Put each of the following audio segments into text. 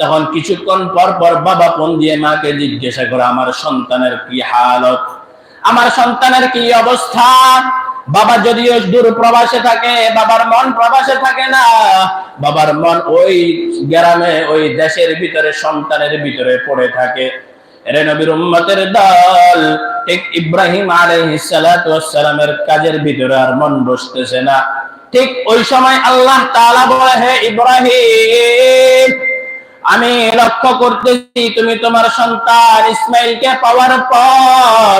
তখন কিছুক্ষণ পর পর বাবা ফোন দিয়ে মাকে জিজ্ঞাসা করে, আমার সন্তানের কি হালত? আমার সন্তানের কি অবস্থা? বাবা যদিও দূর প্রবাসে থাকে, বাবার মন প্রবাসে থাকে না। বাবার মন ওই গ্রামে, ওই দেশের ভিতরে, সন্তানের ভিতরে পড়ে থাকে। এরে নবীর উম্মতের দল, ঠিক ইব্রাহিম আলাইহিস সালাতু ওয়াস সালামের কাজের ভিতরে আর মন বসতেছে না। ঠিক ওই সময় আল্লাহ তাআলা বলে, হে ইব্রাহিম আমি লক্ষ্য করতেছি তুমি তোমার সন্তান ইসমাইলকে পাওয়ার পর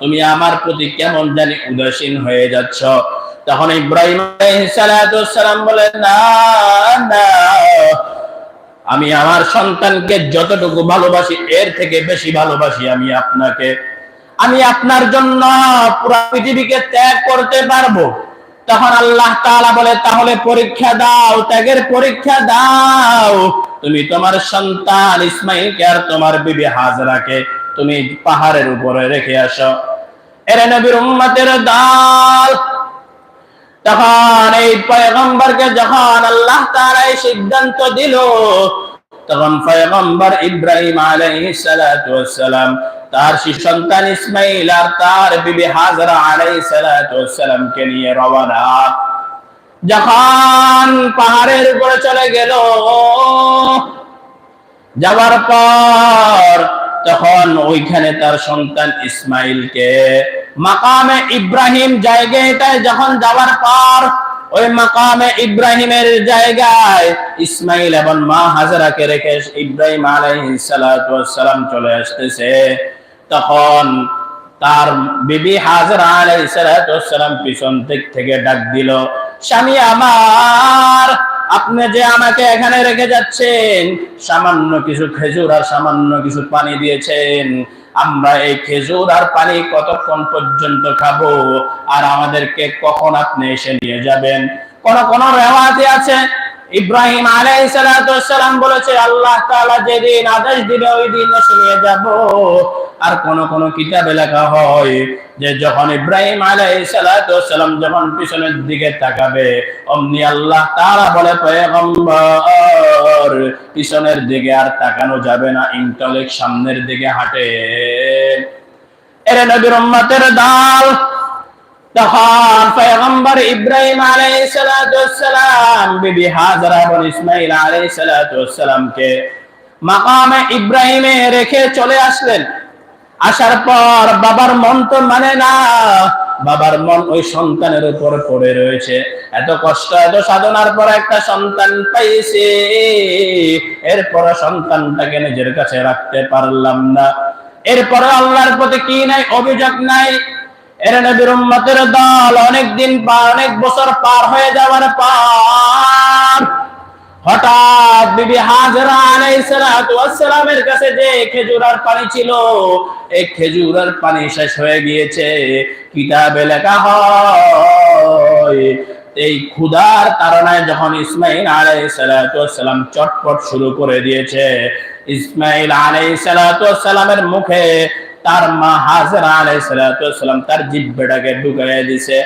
তুমি আমার প্রতি কেমন জানি উদাসীন হয়ে যাচ্ছ। তখন ইব্রাহিম সালাম বলে না না, আমি আমার সন্তানকে যতটুকু ভালোবাসি, এর থেকে বেশি ভালোবাসি আমি আপনাকে। আমি আপনার জন্য পুরো পৃথিবীকে ত্যাগ করতে পারব। তখন আল্লাহ তাআলা বলে, তাহলে পরীক্ষা দাও, ত্যাগের পরীক্ষা দাও। তুমি তোমার সন্তান ইসমাইলকে আর তোমার বিবি হাজরাকে তুমি পাহাড়ের উপরে রেখে আসো। এরে নবীর উম্মতের দাল, তখন এই পয়গম্বরকে যখন আল্লাহ তাআলা এই সিদ্ধান্ত দিল, তখন পয়গম্বর ইব্রাহিম আলাইহিস সালাম, তার সন্তান ইসমাইল আর তার বিবি হাজরা আলাইহিস ওয়াস সালামকে নিয়ে রওনা। যখন পাহাড়ের উপরে চলে গেল। যাওয়ার পর তখন ওইখানে তার সন্তান ইসমাইলকে মাকামে ইব্রাহিম জায়গাটায় যখন যাওয়ার পর ওই মাকামে ইব্রাহিমের জায়গায় ইসমাইল এবং মা হাজারাকে রেখে ইব্রাহিম আলাইহিস সালাম চলে আসতেছে। তখন তার বিবি হাজরা পিছন দিক থেকে ডাক দিল, স্বামী আমার, আপনি যে আমাকে এখানে রেখে যাচ্ছেন, সামান্য কিছু খেজুর আর সামান্য কিছু পানি দিয়েছেন। আমরা এই খেজুর আর পানি কতক্ষণ পর্যন্ত খাব? আর আমাদেরকে কখন আপনি এসে নিয়ে যাবেন? কোন কোন রেওয়াজে আছে? ইব্রাহিম আলাইহিস সালাম বলেছে, আল্লাহ যেদিন আদেশ দিবে, ওই দিন এসে নিয়ে যাব। আর কোন কোন কিতাবে লেখা হয় যে, যখন ইব্রাহিম আলাইহিস সালাম যখন পিছনের দিকে তাকাবে, অমনি আল্লাহ তাআলা বলে পিছনের দিকে আর তাকানো যাবে না, ইন্টলেক সামনের দিকে হাঁটে এরে নবীর উম্মতের দাল তখন পয়গম্বর ইব্রাহিম বিবি হাজরা ইসমাইল মাকামে ইব্রাহিমে রেখে চলে আসলেন। আসার পর বাবার মন তো মানে না, বাবার মন ওই সন্তানের উপর পড়ে রয়েছে। এত কষ্ট, এত সাধনার পর একটা সন্তান পাইছে, এরপর সন্তানটাকে নিজের কাছে রাখতে পারলাম না। এরপরে আল্লাহর প্রতি কি নাই, অভিযোগ নাই এর দল অনেক দিন অনেক বছর পার হয়ে যাওয়ার পর হঠাৎ বিবি কাছে যে পানি ছিল, এই পানি শেষ হয়ে গিয়েছে। কিতাবে লেখা হয়, এই ক্ষুধার তাড়নায় যখন ইসমাইল আলাইহিস সালাতু চটপট শুরু করে দিয়েছে ইসমাইল আলাইহিস সালাতু মুখে তার মা হাজরা আলাইসালাম তার জিব্বাটাকে ঢুকাইয়া দিছে।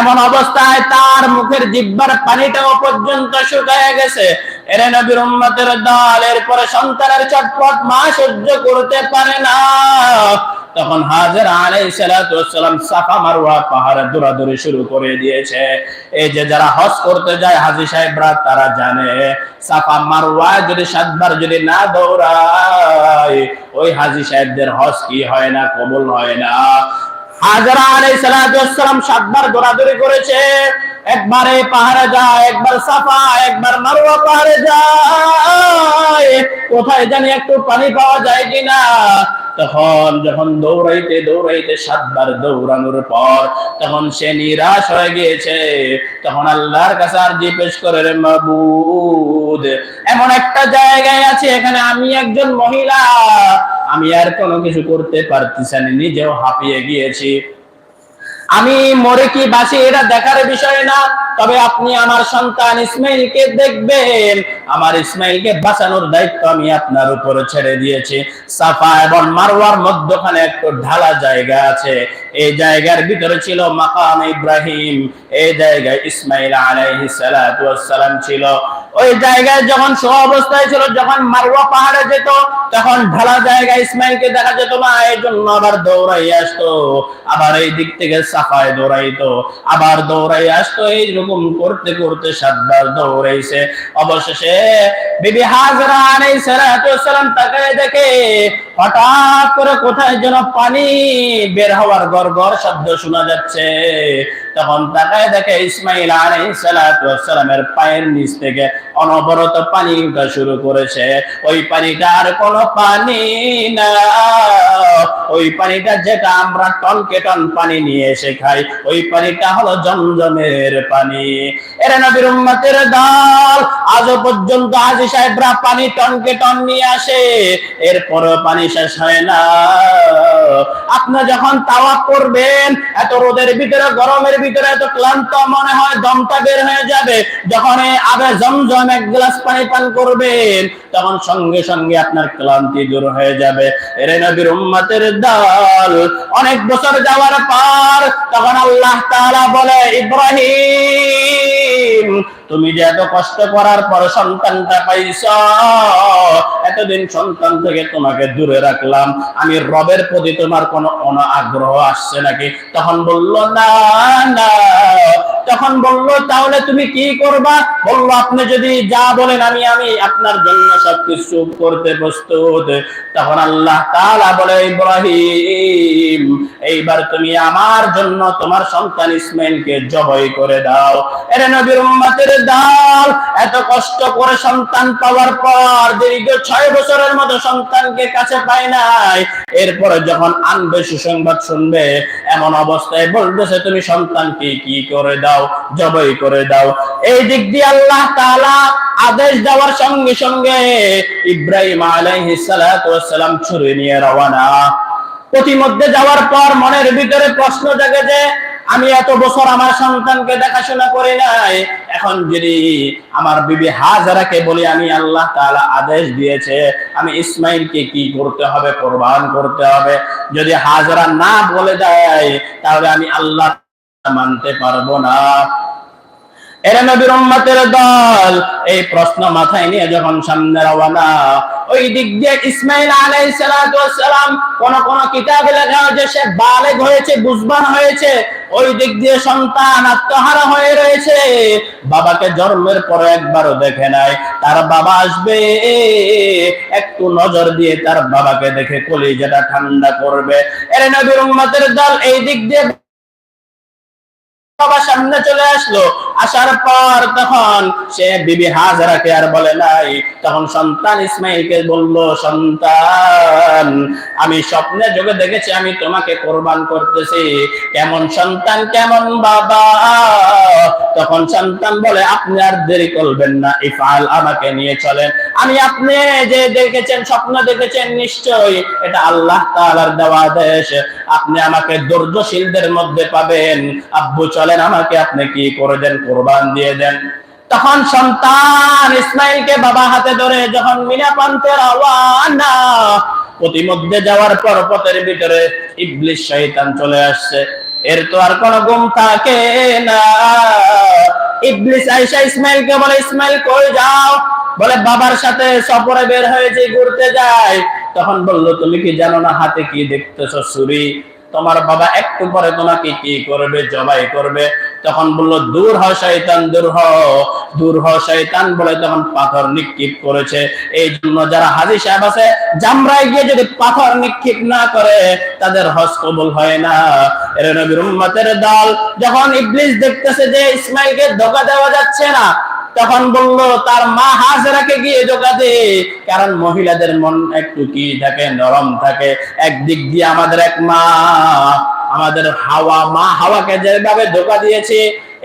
এমন অবস্থায় তার মুখের জিব্বার পানিটাও পর্যন্ত শুকায় গেছে। এরে নবীর উম্মতের দল, এরপরে সন্তানের চটপট মা সহ্য করতে পারে না। তখন হাজার সালাতু ওয়াসসালাম সাফা মারওয়া পাহাড়ে দৌড়াদৌড়ি শুরু করে দিয়েছে। এই যে যারা হজ করতে যায় হাজী সাহেবরা, তারা জানে, সাফা মারওয়া যদি সাতবার যদি না দৌড়ায়, ওই হাজী সাহেবদের হজ কি হয় না, কবুল হয় না। হাজারা সালাতু ওয়াসসালাম সাতবার দৌড়াদৌড়ি করেছে। একবারে পাহাড়ে যায়, একবার সাফা, একবার মারওয়া পাহাড়ে যায়। কোথায় জানি একটু পানি পাওয়া যায় কিনা। তখন যখন দৌড়াইতে দৌড়াইতে সাতবার দৌড়ানোর পর তখন সে নিরাশ হয়ে গিয়েছে। তখন আল্লাহর কাছে আর জিজ্ঞেস করে রে মাবুদ, এমন একটা জায়গায় আছে, এখানে আমি একজন মহিলা। আমি আর কোনো কিছু করতে পারতেছি না, নিজেও হাঁপিয়ে গিয়েছি। আমি মরে কি বাঁচি এটা দেখার বিষয় না। তবে আপনি আমার সন্তান ইসমাইলকে দেখবেন। আমার ইসমাইলকে বাঁচানোর দায়িত্ব আমি আপনার উপরে ছেড়ে দিয়েছি। সাফা এবং মারওয়ার মধ্যখানে একটু ঢালা জায়গা আছে। এই জায়গার ভিতরে ছিল মাকাম ইব্রাহিম। এই জায়গায় ইসমাইল আলাইহিস সালাম ছিল। ওই জায়গায় যখন সহ অবস্থায় ছিল, যখন মারওয়া পাহাড়ে যেত, তখন ঢালা জায়গায় ইসমাইলকে দেখা যেত না, এই জন্য আবার দৌড়াই আসতো, আবার এই দিক থেকে সাফায় দৌড়াইতো, আবার দৌড়াই আসতো, এইরকম করতে করতে সাতবার দৌড়াইছে। অবশেষে বিবি হাজরা সালাতু ওয়াসসালাম তাকায় দেখে হঠাৎ করে কোথায় যেন পানি বের হওয়ার গড়গড় শব্দ শোনা যাচ্ছে। তখন তাকায় দেখে ইসমাইল ওয়াসসালামের পায়ের নিচ থেকে অনবরত পানি উঠা শুরু করেছে। ওই পানিটা আর কোনো পানি না। ওই পানিটা যেটা আমরা টনকে টন পানি নিয়ে এসে খাই ওই পানিটা হলো জমজমের পানি। এরা নবীর উম্মতের দল আজও পর্যন্ত হাজি সাহেবরা পানি টনকে টন নিয়ে আসে, এরপরও পানি শেষ হয় না। আপনি যখন তাওয়া করবেন, এত রোদের ভিতরে গরমের ভিতরে এত ক্লান্ত মনে হয়, দমটা বের হয়ে যাবে। যখন এই জমজম এক গ্লাস পানি পান করবেন, তখন সঙ্গে সঙ্গে আপনার ক্লান্তি দূর হয়ে যাবে। এরে নবীর উম্মতের দল, অনেক বছর যাওয়ার পর তখন আল্লাহ তাআলা বলে, ইব্রাহিম তুমি যে এত কষ্ট করার পর সন্তানটা পাইছ, এতদিন সন্তান থেকে তোমাকে দূরে রাখলাম। আমি রবের প্রতি তোমার কোনো অন আগ্রহ আসছে নাকি? তখন বলল, না না। তখন বলল, তাহলে তুমি কি করবা? বলল, আপনি যদি যা বলেন আমি আমি আপনার জন্য সবকিছু করতে প্রস্তুত। তখন আল্লাহ তালা বলে, ইব্রাহিম এইবার তুমি আমার জন্য তোমার সন্তান ইসমাইলকে জবাই করে দাও। এর নবীর উম্মতের দাল, এত কষ্ট করে সন্তান পাওয়ার পর দীর্ঘ ছয় বছরের মতো সন্তানকে কাছে পায় নাই। এরপরে যখন আনবে, সুসংবাদ শুনবে, এমন অবস্থায় তুমি সন্তানকে কি করে দাও? জবাই করে দাও। এই দিক দিয়ে আল্লাহ তাআলা আদেশ দেওয়ার সঙ্গে সঙ্গে ইব্রাহিম আলাইহিস সালাম নিয়ে রওনা। প্রতিমধ্যে যাওয়ার পর মনের ভিতরে প্রশ্ন জাগে যে, আমি এত বছর আমার সন্তানকে দেখাশোনা করি নাই। এখন যদি আমার বিবি হাজারাকে বলি, আমি আল্লাহ তাআলা আদেশ দিয়েছে, আমি ইসমাইলকে কি করতে হবে, কোরবান করতে হবে? যদি হাজারা না বলে দেয়, তাহলে আমি আল্লাহ মানতে পারব না। এরা নবীর উম্মতের দল। এই প্রশ্ন মাথায় নিয়ে যখন সামনে রওনা, ওই দিক দিয়ে ইসমাইল কোন কোন লেখা হয়েছে সে বালেগ হয়েছে, বুঝবান হয়েছে। ওই দিক দিয়ে সন্তান আত্মহারা হয়ে রয়েছে। বাবাকে জন্মের পর একবারও দেখে নাই। তার বাবা আসবে, একটু নজর দিয়ে তার বাবাকে দেখে কলিজাটা ঠান্ডা করবে। এর নবীর উম্মতের দল, এই দিক দিয়ে বাবা সামনে চলে আসলো। আসার পর তখন সে বিবি হাজারাকে আর বলে নাই। তখন সন্তান ইসমাইলকে বলল, সন্তান, আমি স্বপ্নে যোগে দেখেছি, আমি তোমাকে কোরবান করতেছি। কেমন সন্তান, কেমন বাবা? তখন সন্তান বলে, আপনি আর দেরি করবেন না ইফাল আমাকে নিয়ে চলেন। আমি আপনি যে দেখেছেন, স্বপ্ন দেখেছেন, নিশ্চয়ই এটা আল্লাহ তাআলার দেওয়া আদেশ। আপনি আমাকে ধৈর্যশীলদের মধ্যে পাবেন। আব্বু, চলেন আমাকে আপনি কি করে দেন কোরবান দিয়ে দেন। তখন সন্তান ইসমাইলকে বাবা হাতে ধরে যখন মিনা পান্তে রওয়ানা প্রতিমধ্যে যাওয়ার পর পথের ভিতরে ইবলিশ শয়তান চলে আসছে। এর তো আর কোনো গুম থাকে না। ইবলিস আয়েশা ইসমাইলকে বলে, ইসমাইল, কই যাও? বলে, বাবার সাথে সফরে বের হয়েছে, ঘুরতে যায় তখন বলল, তুমি কি জানো না হাতে কি দেখতেছ, ছুরি? তোমার বাবা একটু পরে তোমাকে কি করবে, জবাই করবে? তখন বলল, দূর হ শয়তান, দূর হ। দূর হ শয়তান বলে তখন পাথর নিক্ষেপ করেছে। এই জন্য যারা হাজি সাহেব আছে, জামরায় গিয়ে যদি পাথর নিক্ষেপ না করে, তাদের হজ কবুল হয় না। এর নবীর উম্মতের দল যখন ইবলিস দেখতেছে যে ইসমাইলকে ধোকা দেওয়া যাচ্ছে না, তখন বলল, তার মা হাজরাকে গিয়ে ধোকা দে, কারণ মহিলাদের মন একটু কি থাকে, নরম থাকে। একদিক দিয়ে আমাদের এক মা আমাদের হাওয়া, মা হাওয়াকে যেভাবে ধোকা দিয়েছে,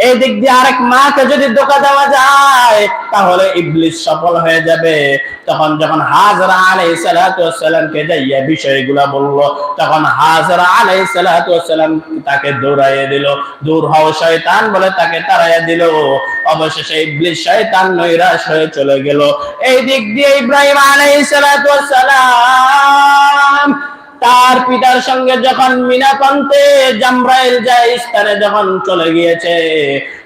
এই দিক দিয়ে আরেক মাকে যদি ধোকা দেওয়া যায়, তাহলে ইবলিস সফল হয়ে যাবে। তখন যখন হাজরা আলাইহিস সালাতু ওয়াসসালামকে যাইয়া বিষয়গুলা বলল, তখন হাজরা সালাতু ওয়াসসালাম তাকে দৌড়াইয়ে দিল। দূর হও শয়তান বলে তাকে তাড়াইয়া দিল। অবশেষে ইবলিস শয়তান নৈরাশ হয়ে চলে গেল। এই দিক দিয়ে ইব্রাহিম সালাতু ওয়াসসালাম তার পিতার সঙ্গে যখন মিনা প্রান্তে জামরাইল যায় স্থানে যখন চলে গিয়েছে,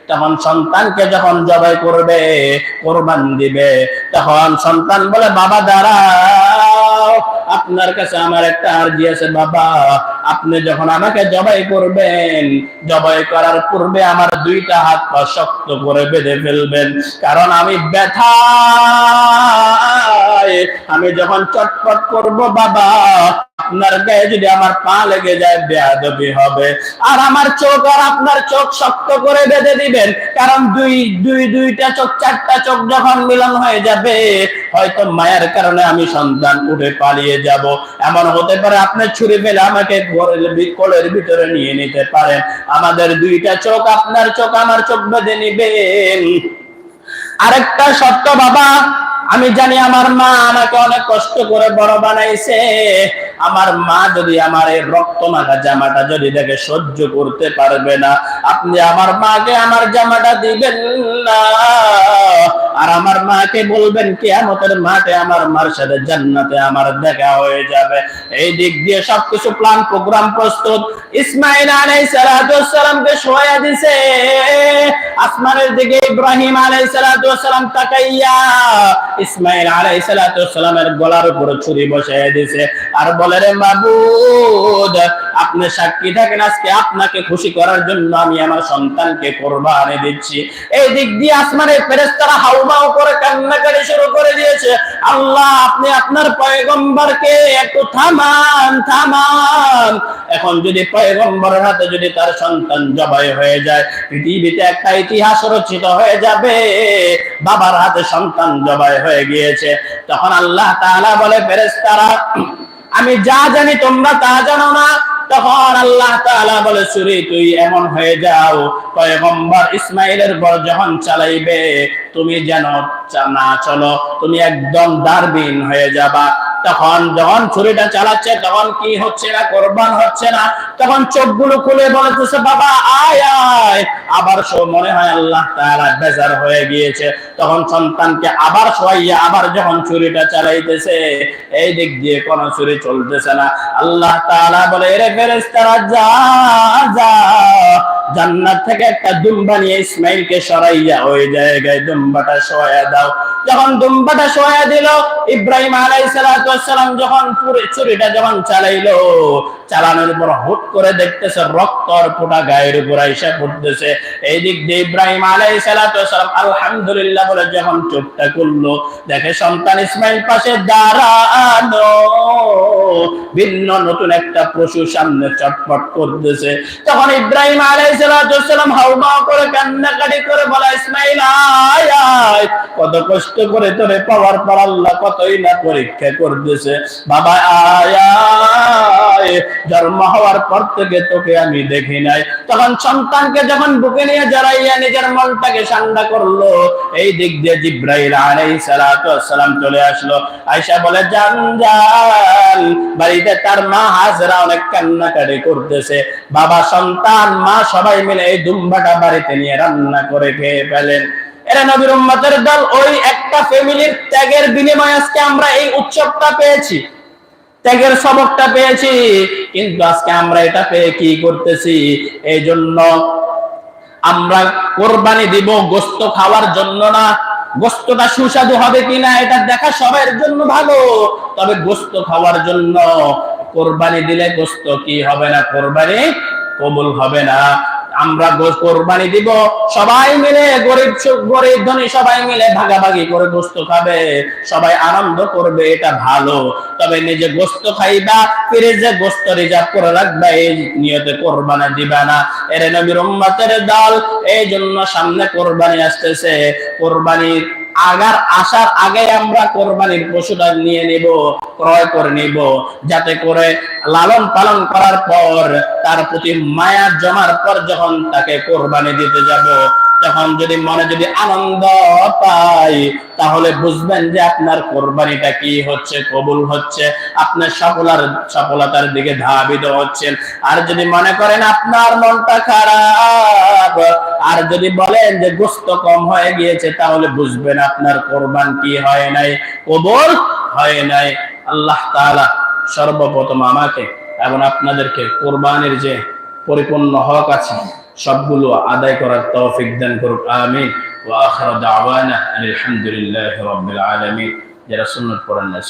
তখন সন্তানকে যখন জবাই করবে, কোরবান দিবে, তখন সন্তান বলে, বাবা দাঁড়া আপনার কাছে আমার একটা আর্জি আছে, বাবা আপনি যখন আমাকে জবাই করবেন, জবাই করার পূর্বে আমার দুইটা হাত পা শক্ত করে বেঁধে ফেলবেন। কারণ আমি ব্যথা আমি যখন চটপট করব, বাবা, আপনার গায়ে যদি আমার পা লেগে যায়, বেয়াদবি হবে। আর আমার চোখ আর আপনার চোখ শক্ত করে বেঁধে দিবেন। কারণ দুই দুই, দুইটা চোখ, চারটা চোখ যখন মিলন হয়ে যাবে, হয়তো মায়ের কারণে আমি সন্তান উঠে পালিয়ে যাব। এমন হতে পারে আপনি ছুরি ফেলে আমাকে ঘরের কোলের ভিতরে নিয়ে নিতে পারেন আমাদের দুইটা চোখ, আপনার চোখ, আমার চোখ বেঁধে নিবেন। আরেকটা সত্য বাবা, আমি জানি আমার মা আমাকে অনেক কষ্ট করে বড় বানাইছে। আমার মা যদি আমার এই রক্ত মাখা জামাটা যদি দেখে সহ্য করতে পারবে না, আপনি আমার মাকে আমার জামাটা দিবেন না। আর আমার মাকে বলবেন, কেয়ামতের মাঠে আমার মার সাথে জান্নাতে আমার দেখা হয়ে যাবে। এই দিক দিয়ে সবকিছু প্ল্যান প্রোগ্রাম প্রস্তুত। ইসমাইল আলাইহিস সালাতু সালামকে শোয়া দিছে। আসমানের দিকে ইব্রাহিম আলাইহিস সালাতু সালাম তাকাইয়া ইসমাইল আলাইহিস সালাতু সালামের গলার উপর ছুরি বসায় দিছে। আর বলে রে মাবুদ আপনি সাক্ষী থাকেন আজকে আপনাকে খুশি করার জন্য আমি আমার সন্তানকে কোরবানি দিচ্ছি। এই দিক দিয়ে আসমানের ফেরেশতারা হাউমাউ করে কান্নাকাটি শুরু করে দিয়েছে। আল্লাহ, আপনি আপনার পয়গম্বরকে একটু থামান থামান। এখন যদি পয়গম্বরের হাতে যদি তার সন্তান জবাই হয়ে যায়, পৃথিবীতে একটা ইতিহাস রচিত হয়ে যাবে, বাবার হাতে সন্তান জবাই হয়ে গিয়েছে। তখন আল্লাহ তাআলা বলে, ফেরেশতারা আমি যা জানি তোমরা তা জানো না। তখন আল্লাহ তাআলা বলে, সুরি, তুই এমন হয়ে যাও। পয়গম্বর ইসমাইলের বর যখন চালাইবে, তুমি যেন না চলো, তুমি একদম দারবিন হয়ে যাবা। তখন যখন ছুরিটা চালাচ্ছে, তখন কি হচ্ছে না, কোরবান হচ্ছে না, তখন চোখগুলো খুলে বলতেছে বাবা, আয় আয়। আবার মনে হয় আল্লাহ তাআলা বেজার হয়ে গিয়েছে। তখন সন্তানকে আবার শোয়াইয়া আবার যখন ছুরিটা চালাইতেছে, এই দিক দিয়ে কোন ছুরি চলতেছে না। আল্লাহ তাআলা বলে রে ফেরেশতারা, যা যা। জান্নাত থেকে একটা দুম্বা নিয়ে ইসমাইলকে সরাইয়া ওই জায়গায় দুম্বাটা শোয়া দাও। যখন দুম্বাটা শোয়া দিল, ইব্রাহিম আলাইহিস সালাম যখন পুরো ছুরিটা যখন চালাইলো, চালানোর পর হুট করে দেখতেছে রক্তর ফোঁটা গায়ের উপর আইসা পড়তেছে। এই দিক দিয়ে ইব্রাহিম আলাইহিস সালাম আলহামদুলিল্লাহ বলে যখন চোখটা করল দেখে সন্তান ইসমাইল পাশে দাঁড়ানো ভিন্ন নতুন একটা পশু সামনে চটপট করতেছে। তখন ইব্রাহিম আলাইসালাম হাউমা করে কান্নাকাটি করে বলা, ইসমাইল আয়, কত কষ্ট করে তোরে পাওয়ার পর আল্লাহ কতই না পরীক্ষা করতেছে। বাবা, আয় জন্ম হওয়ার পর থেকে তোকে আমি দেখি নাই। তখন সন্তানকে যখন বুকে নিয়ে জড়াইয়া নিজের মনটাকে ঠান্ডা করল, এই দিক দিয়ে জিব্রাইল সালাতু সালাম চলে আসলো। আয়েশা বলে জান জান বাড়িতে তার মা হাজরা অনেক কান্নাকাটি করতেছে। বাবা, সন্তান, মা সবাই মিলে এই দুম্বাটা বাড়িতে নিয়ে রান্না করে খেয়ে ফেলেন। এরা নবীর উম্মতের দল, ওই একটা ফ্যামিলির ত্যাগের বিনিময়ে আজকে আমরা এই উৎসবটা পেয়েছি। ত্যাগের সবকটা পেয়েছি, কিন্তু আজকে আমরা এটা পেয়ে কি করতেছি? এই জন্য আমরা কোরবানি দিব, গোস্ত খাওয়ার জন্য না। গোস্তটা সুস্বাদু হবে কিনা এটা দেখা সবার জন্য ভালো। তবে গোস্ত খাওয়ার জন্য কোরবানি দিলে গোস্ত কি হবে না? কোরবানি কবুল হবে না। আমরা গোস কোরবানি দিব। সবাই মিলে গরিব গরিব ধনী সবাই মিলে ভাগাভাগি করে গোস্ত খাবে। সবাই আনন্দ করবে, এটা ভালো। তবে নিজে গোস্ত খাইবা ফিরে ফ্রিজে গোস্ত রিজার্ভ করে রাখবা, এই নিয়তে কোরবানি দিবা না। এর নবীর উম্মতের দল এই জন্য সামনে কোরবানি আসতেছে। কোরবানির আগার আসার আগে আমরা কোরবানির পশুটা নিয়ে নিব, ক্রয় করে নিব। যাতে করে লালন পালন করার পর তার প্রতি মায়া জমার পর যখন তাকে কোরবানি দিতে যাব তখন যদি মনে যদি আনন্দ পাই, তাহলে বুঝবেন যে আপনার কোরবানিটা কি হচ্ছে, কবুল হচ্ছে, আপনার সফলার, সফলতার দিকে ধাবিত হচ্ছেন। আর যদি মনে করেন আপনার মনটা খারাপ, আর যদি বলেন যে গোস্ত কম হয়ে গিয়েছে, তাহলে বুঝবেন আপনার কোরবান কি হয় নাই, কবুল হয় নাই। আল্লাহ তাআলা সর্বপ্রথম আমাকে এবং আপনাদেরকে কোরবানির যে পরিপূর্ণ হক আছে সবগুলো আদায় করার তৌফিক দান করুক আমিন ওয়া আখিরু দাওয়ানা আলহামদুলিল্লাহি রাব্বিল আলামিন যারা সুন্নাত পড়েন না